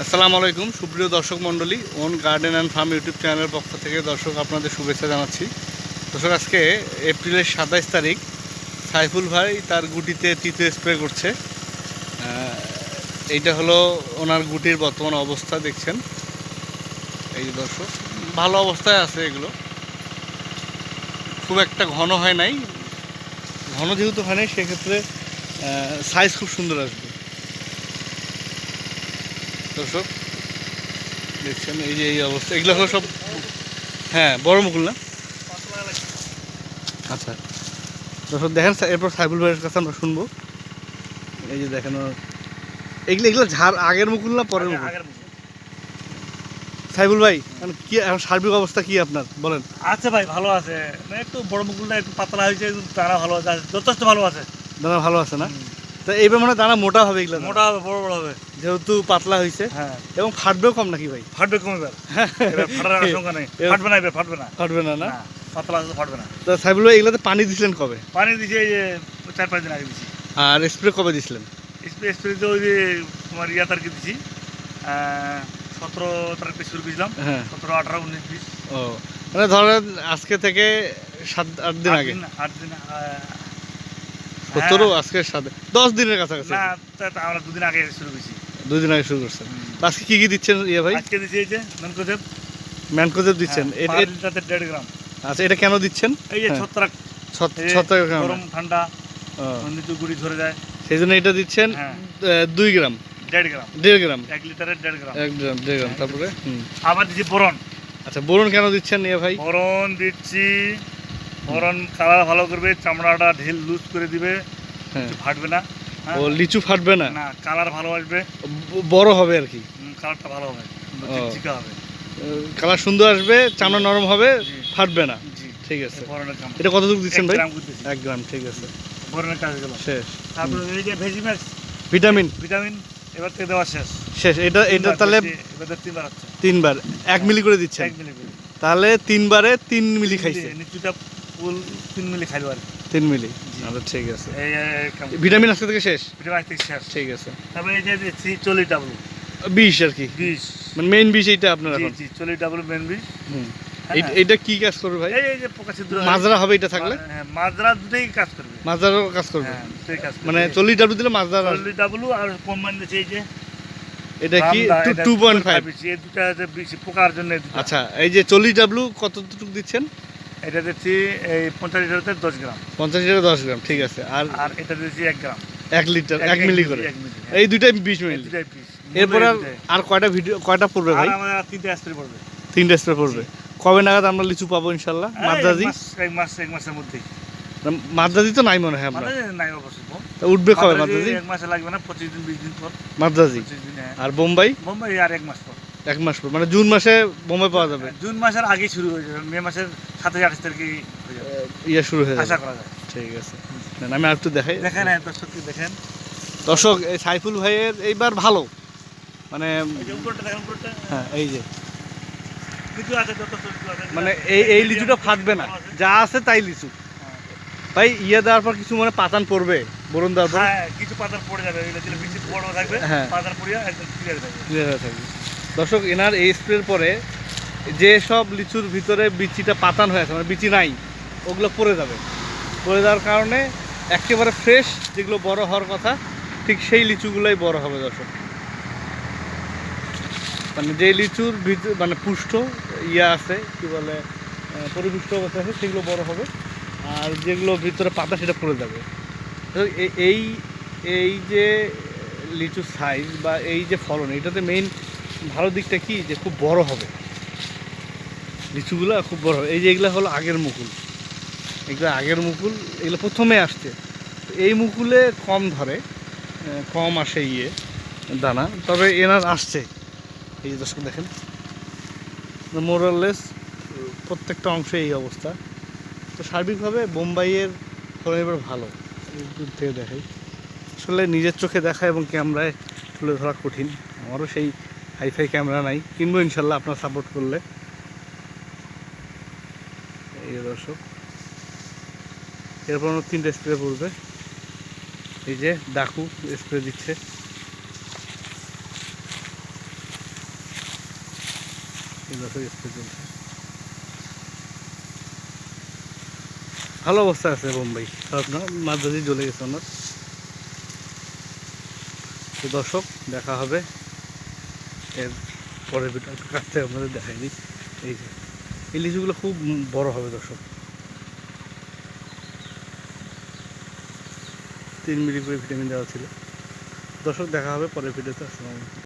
আসসালামু আলাইকুম, সুপ্রিয় দর্শক মণ্ডলী, own garden and farm YouTube চ্যানেলের পক্ষ থেকে দর্শক আপনাদের শুভেচ্ছা জানাচ্ছি। দর্শক, আজকে এপ্রিলের সাতাইশ তারিখ, সাইফুল ভাই তার গুটিতে তৃতীয় স্প্রে করছে। এইটা হলো ওনার গুটির বর্তমান অবস্থা, দেখছেন? এই দর্শক, ভালো অবস্থায় আছে এগুলো। খুব একটা ঘন হয় নাই। ঘন যেহেতু হয় নাই, সেক্ষেত্রে সাইজ খুব সুন্দর আসবে। দর্শক দেখছেন এই যে এই অবস্থা। এগুলো হলো সব হ্যাঁ বড় মুকুল না? আচ্ছা। দর্শক দেখেন এরপর সাইবুল ভাইয়ের কাছে আমরা শুনব। এই যে দেখেন এগুলো এগুলো ঝাড় আগের মুকুল না পরের মুকুল? সাইবুল ভাই কি এখন সার্বিক অবস্থা কি আপনার? বলেন। আছে ভাই ভালো আছে। মানে একটু বড় মুকুলটা একটু পাতলা হয়েছে তারা ভালো আছে যথেষ্ট ভালো আছে। দানা ভালো আছে না? তা এইবার মানে দানা মোটা হবে এগুলো মোটা হবে বড় বড় হবে। যেহেতু পাতলা হয়েছে হ্যাঁ। এবং ফাটবেও কম নাকি ভাই? ফাটবে কম এবার। এবার ফাটার আশঙ্কা নেই। ফাটবে না এবার ফাটবে না। ফাটবে না না? পাতলা আছে ফাটবে না। তা সাইবুল ভাই এগুলোতে পানি দিছিলেন কবে? পানি দিছে এই যে চার পাঁচ দিন আগে দিছি। আর স্প্রে কবে দিছিলেন? স্প্রে স্প্রে তো ওই যে তোমার ইয়া তারিখে দিছি। সতেরো তারিখে শুরু করেছিলাম। হ্যাঁ। সতেরো আঠারো উনিশ বিশ। ও মানে ধরেন আজকে থেকে সাত আট দিন আগে? আট দিন সতেরো হ্যাঁ। আজকে সাত দশ দিনের কাছাকাছি। না আমরা দুদিন আগে শুরু করেছি। দুই দিন আগে শুরু করছেন। আজকে কি কি দিচ্ছেন ইয়ে ভাই? আজকে দিছি এই যে ম্যানকোজেব। ম্যানকোজেব দিচ্ছেন। হ্যাঁ, এ- পার দেড় গ্রাম। আচ্ছা এটা কেন দিচ্ছেন? এই যে হ্যাঁ। ছত্রাক। ছত্রাক গ্রাম ঠান্ডা নিচু গুড়ি ধরে যায়। সেই জন্য এটা দিচ্ছেন দুই গ্রাম। দেড় গ্রাম। দেড় গ্রাম। এক লিটারের দেড় গ্রাম। এক গ্রাম দেড় গ্রাম। তারপরে। আবার দিচ্ছি বোরন। আচ্ছা বলুন কেন দিচ্ছেন ইয়ে ভাই? বোরন দিচ্ছি বোরন কালার ভালো করবে চামড়াটা ঢিল লুজ করে দিবে হ্যাঁ। ফাটবে না হ্যাঁ? ও লিচু ফাটবে না? না কালার ভালো আসবে। বড় হবে আর কি। কালারটা ভালো হবে। চিকচিকা হবে। কালার সুন্দর আসবে চামড়া নরম হবে ফাটবে না। ঠিক আছে। এটা কতটুকু দিচ্ছেন এক ভাই? এক গ্রাম ঠিক আছে। বোরনের কাজ গেল। শেষ। তারপরে এই যে ভেজিম্যাক্স ভিটামিন। ভিটামিন এবার থেকে দেওয়া শেষ। শেষ। এটা এটা তাহলে দিচ্ছি, এবার তিনবার তিনবার। এক মিলি করে দিচ্ছেন? এক মিলি করে। তাহলে তিনবারে তিন মিলি খাইছে। নিচুটা ফুল তিন মিলি খাইলো আর। তিন মিলি? আচ্ছা ঠিক আছে। ভিটামিন আজকে থেকে শেষ? ভিটামিন থেকে শেষ। ঠিক আছে। তারপরে এই যে দিচ্ছি চল্লিশ ডাবলু। বিষ আর কি? বিশ। মানে মেইন বিষ এইটা আপনার এখন? জি চল্লিশ ডাবলু মেন বিশ। হুম। হ্যাঁ। এই- এইটা কি কাজ করবে ভাই? এই যে পোকা ছিদ্র মাজরা হবে এটা থাকলে? হ্যাঁ, মাজরা দুটোই কাজ করবে। মাজরাও কাজ করবে? হ্যাঁ দুটোই কাজ মানে চল্লিশ ডাব্লু দিলে মাজরা চল্লিশ ডাবলু আর কোম্পানি দিচ্ছে এই যে এটা কি? টু পয়েন্ট ফাইভ 2.5 এই দুটা পোকার জন্য আচ্ছা এই যে চল্লিশ ডাব্লু কতটুকু দিচ্ছেন? এটা দিচ্ছি এই পঞ্চাশ লিটারতে দশ গ্রাম। পঞ্চাশ লিটার দশ গ্রাম ঠিক আছে। আর আর এটা দিচ্ছি এক গ্রাম। এক লিটার এক মিলি করে। মিলি এই দুইটাই বিশ মিলি। এরপর আর কয়টা ভিডিও কয়টা পড়বে ভাই? তিনটে স্প্রে পড়বে। তিনটা স্প্রে পড়বে। কবে নাগাদ আমরা লিচু পাবো ইনশাল্লাহ মাদ্রাজি? এক মাস এক মাসের মধ্যেই। মাদ্রাজি তো নাই মনে হয় আমরা। নাই অবশ্যই উঠবে কবে মাদ্রাজি? এক মাসে লাগবে না পঁচিশ দিন বিশ দিন পর। মাদ্রাজি। হ্যাঁ। আর বোম্বাই? বোম্বাই আর এক মাস পর। এক মাস পর মানে জুন মাসে বোম্বাই পাওয়া যাবে। জুন মাসের আগেই শুরু হয়ে যাবে মে মাসের সাতাশ আঠাশ হয়ে যাবে। ইয়ে শুরু হয়ে আশা করা যায়। ঠিক আছে। আমি আর একটু দেখাই। দেখেন হ্যাঁ দর্শক দেখেন। দর্শক এই সাইফুল ভাইয়ের এইবার ভালো। মানে হ্যাঁ এই যে। মানে এই এই লিচুটা ফাটবে না। যা আছে তাই লিচু। ভাই ইয়ে দেওয়ার পর কিছু মানে পাতান পড়বে বরুণ দেওয়ার পর হ্যাঁ কিছু পাতান পড়ে যাবে বড় থাকবে হ্যাঁ। পাতার পড়িয়া একদম ক্লিয়ার থাকবে হয়ে থাকবে। দর্শক, এনার এই স্প্রের পরে যে সব লিচুর ভিতরে বিচিটা পাতান হয়ে আছে মানে বিচি নাই, ওগুলো পড়ে যাবে। পড়ে যাওয়ার কারণে একেবারে ফ্রেশ যেগুলো বড় হওয়ার কথা, ঠিক সেই লিচুগুলোই বড় হবে দর্শক। মানে যে লিচুর ভিতর মানে পুষ্ট ইয়া আছে, কি বলে পরিপুষ্ট অবস্থা আছে, সেগুলো বড় হবে, আর যেগুলো ভিতরে পাতা, সেটা পড়ে যাবে। এই এই যে লিচুর সাইজ বা এই যে ফলন, এটাতে মেইন ভালো দিকটা কি? যে খুব বড় হবে। লিচুগুলো খুব বড় হবে। এই যে এগুলো হলো আগের মুকুল। এগুলো আগের মুকুল, এগুলো প্রথমে আসছে। এই মুকুলে কম ধরে কম আসে ইয়ে দানা। তবে এনার আসছে। এই যে দর্শক দেখেন মোরাললেস প্রত্যেকটা অংশে এই অবস্থা। তো সার্বিকভাবে বোম্বাইয়ের ফলন এবার ভালো। দূর থেকে দেখাই। আসলে নিজের চোখে দেখা এবং ক্যামেরায় তুলে ধরা কঠিন। আমারও সেই হাইফাই ক্যামেরা নাই, কিনবো ইনশাল্লাহ আপনার সাপোর্ট করলে। এই দর্শক, এরপর আমার তিনটে স্প্রে পড়বে এই যে ডাকু স্প্রে দিচ্ছে। স্প্রে ভালো অবস্থা আছে বোম্বাই না মাছ জ্বলে গেছে ওনার তো দর্শক, দেখা হবে। এর পরের ভিডিও কাছ থেকে আপনাদের দেখাই এই যে এই লিচুগুলো খুব বড় হবে দর্শক। তিন মিলি করে ভিটামিন দেওয়া ছিল। দর্শক, দেখা হবে পরের ভিডিওতে আসসালামু আলাইকুম।